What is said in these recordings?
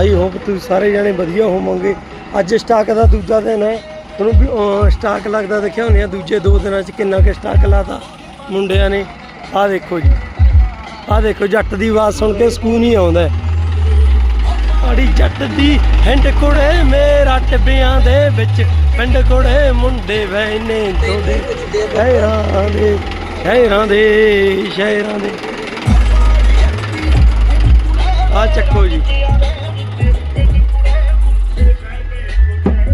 I hope ਤੁਸੀਂ ਸਾਰੇ ਜਾਣੇ ਵਧੀਆ ਹੋਵੋਗੇ। ਅੱਜ ਸਟਾਕ ਦਾ ਦੂਜਾ ਦਿਨ ਹੈ। ਤੁਹਾਨੂੰ ਸਟਾਕ ਲੱਗਦਾ ਦੇਖਿਆ ਹੋਣੀ ਆ ਦੂਜੇ ਦੋ ਦਿਨਾਂ 'ਚ ਕਿੰਨਾ ਕੁ ਸਟਾਕ ਲਾਤਾ ਮੁੰਡਿਆਂ ਨੇ। ਆਹ ਦੇਖੋ ਜੀ। ਆਹ ਦੇਖੋ, ਜੱਟ ਦੀ ਆਵਾਜ਼ ਸੁਣ ਕੇ ਸਕੂਨ ਹੀ ਆਉਂਦਾ ਹੈ। ਆੜੀ ਜੱਟ ਦੀ ਹੈਂਡ ਕੁੜੇ ਮੇਰਾ ਟਿੱਬਿਆਂ ਦੇ ਵਿੱਚ ਪਿੰਡ ਕੁੜੇ ਮੁੰਡੇ ਵੈਨੇ ਤੁਹਾਡੇ ਸ਼ਹਿਰਾਂ ਦੇ ਸ਼ਹਿਰਾਂ ਦੇ ਸ਼ਹਿਰਾਂ ਦੇ। ਆ ਚੱਕੋ ਜੀ।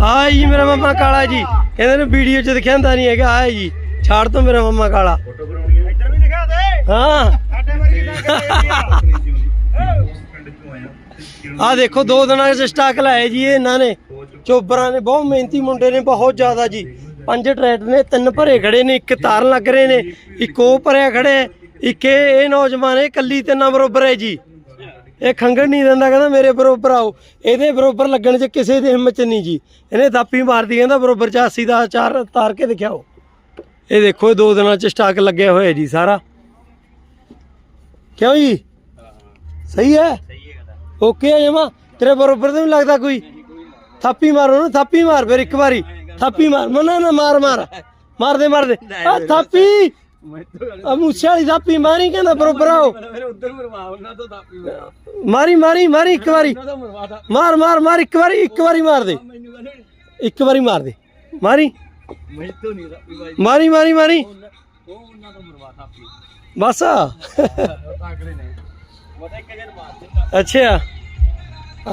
ਆ ਜੀ ਮੇਰਾ ਮਾਮਾ ਕਾਲਾ ਜੀ। ਕਹਿੰਦੇ ਨੇ ਵੀਡੀਓ ਚ ਦਿਖਾਉਂਦਾ ਨਹੀਂ ਹੈਗਾ ਆ ਜੀ। ਛਾੜ ਤੋਂ ਮੇਰਾ ਮਾਮਾ ਕਾਲਾ। ਇੱਧਰ ਵੀ ਦਿਖਾ ਦੇ। ਹਾਂ। ਸਾਡੇ ਵਰਗੀ ਨਾ ਕਰੇ ਆ। ਦੇਖੋ ਦੋ ਦਿਨਾਂ ਦੇ ਸਟਾਕ ਲਾਏ ਜੀ ਇਹ ਇਹਨਾਂ ਨੇ। ਚੋਬਰਾਂ ਨੇ ਬਹੁਤ ਮਿਹਨਤੀ ਮੁੰਡੇ ਨੇ ਬਹੁਤ ਜ਼ਿਆਦਾ ਜੀ। ਪੰਜ ਟਰੈਕਟਰ ਨੇ ਤਿੰਨ ਭਰੇ ਖੜੇ ਨੇ ਇੱਕ ਤਾਰਨ ਲੱਗ ਰਹੇ ਨੇ ਇੱਕ ਉਹ ਭਰਿਆ ਖੜੇ ਹੈ, ਇੱਕ ਇਹ ਨੌਜਵਾਨ ਇਹ ਕੱਲੀ ਤਿੰਨਾਂ ਬਰੋਬਰ ਹੈ ਜੀ। ਇਹ ਖੰਗਣ ਨਹੀਂ ਦਿੰਦਾ, ਕਹਿੰਦਾ ਮੇਰੇ ਬਰੋਬਰ ਆਓ। ਇਹਦੇ ਬਰੋਬਰ ਲੱਗਣ 'ਚ ਕਿਸੇ ਦੀ ਹਿੰਮਤ ਨਹੀਂ ਜੀ। ਇਹਨੇ ਥਾਪੀ ਮਾਰਦੀ, ਕਹਿੰਦਾ ਬਰੋਬਰ 84 ਦਾ ਚਾਰ ਤਾਰ ਕੇ ਦਿਖਾਓ। ਇਹ ਦੇਖੋ, ਦੋ ਦਿਨਾਂ 'ਚ ਸਟਾਕ ਲੱਗਿਆ ਹੋਇਆ ਜੀ ਸਾਰਾ। ਕਿਉਂ ਜੀ? ਸਹੀ ਹੈ? ਓਕੇ ਹੈ ਜਮਾ? ਤੇਰੇ ਬਰੋਬਰ ਤੇ ਨਹੀਂ ਲੱਗਦਾ ਕੋਈ? ਥਾਪੀ ਮਾਰੋ ਨਾ ਥਾਪੀ ਮਾਰ ਫਿਰ ਇੱਕ ਵਾਰੀ। ਥਾਪੀ ਮਾਰ, ਮਨਾ ਨਾ ਮਾਰ ਮਾਰ। ਮਾਰਦੇ ਮਾਰਦੇ। ਆ ਥਾਪੀ! ਆ ਮੂਸੇ ਵਾਲੀ ਥਾਪੀ ਮਾਰੀ ਕਹਿੰਦਾ ਬਰੋਬਰ ਆਓ ਮੇਰੇ ਉੱਧਰ ਮਰਵਾ ਉਹਨਾਂ ਤੋਂ ਦਾਪੀ ਮੇਰਾ ਮਾਰੀ ਮਾਰੀ ਮਾਰੀ ਇੱਕ ਵਾਰੀ। ਮਾਰ ਮਾਰ ਮਾਰ ਇੱਕ ਵਾਰੀ ਇੱਕ ਵਾਰੀ ਮਾਰ ਦੇ। ਇੱਕ ਵਾਰੀ ਮਾਰ ਦੇ। ਮਾਰੀ। ਨਹੀਂ ਦਾਪੀ ਬਾਈ ਮਾਰੀ ਮਾਰੀ ਮਾਰੀ। ਉਹ ਉਹਨਾਂ ਤੋਂ ਮਰਵਾ ਦਾਪੀ। ਬਸ। ਤਾਕੜੇ ਨੇ। ਮਤਾ ਇੱਕ ਜਨ ਮਾਰ ਦਿੱਤਾ ਅੱਛਾ।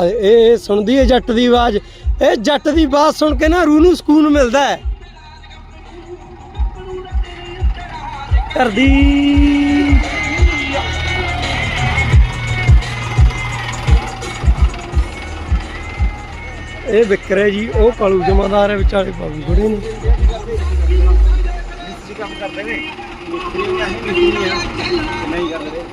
ਇਹ ਇਹ ਸੁਣਦੀ ਹੈ ਜੱਟ ਦੀ ਆਵਾਜ਼। ਇਹ ਜੱਟ ਦੀ ਆਵਾਜ਼ ਸੁਣ ਕੇ ਨਾ ਰੂਹ ਨੂੰ ਸਕੂਨ ਮਿਲਦਾ ਹੈ। ਕਰਦੀ। ਇਹ ਵਿਕਰੇ ਜੀ, ਉਹ ਕਾਲੂ ਜਮਾਦਾਰ ਹੈ ਵਿਚਾਲੇ ਬਾਬੂ ਖੜੇ ਨੇ। ਮਿਸਤਰੀ ਕੰਮ ਕਰਦੇ ਨੇ ਮਿਸਤਰੀ ਨਹੀਂ ਕਰਦੇ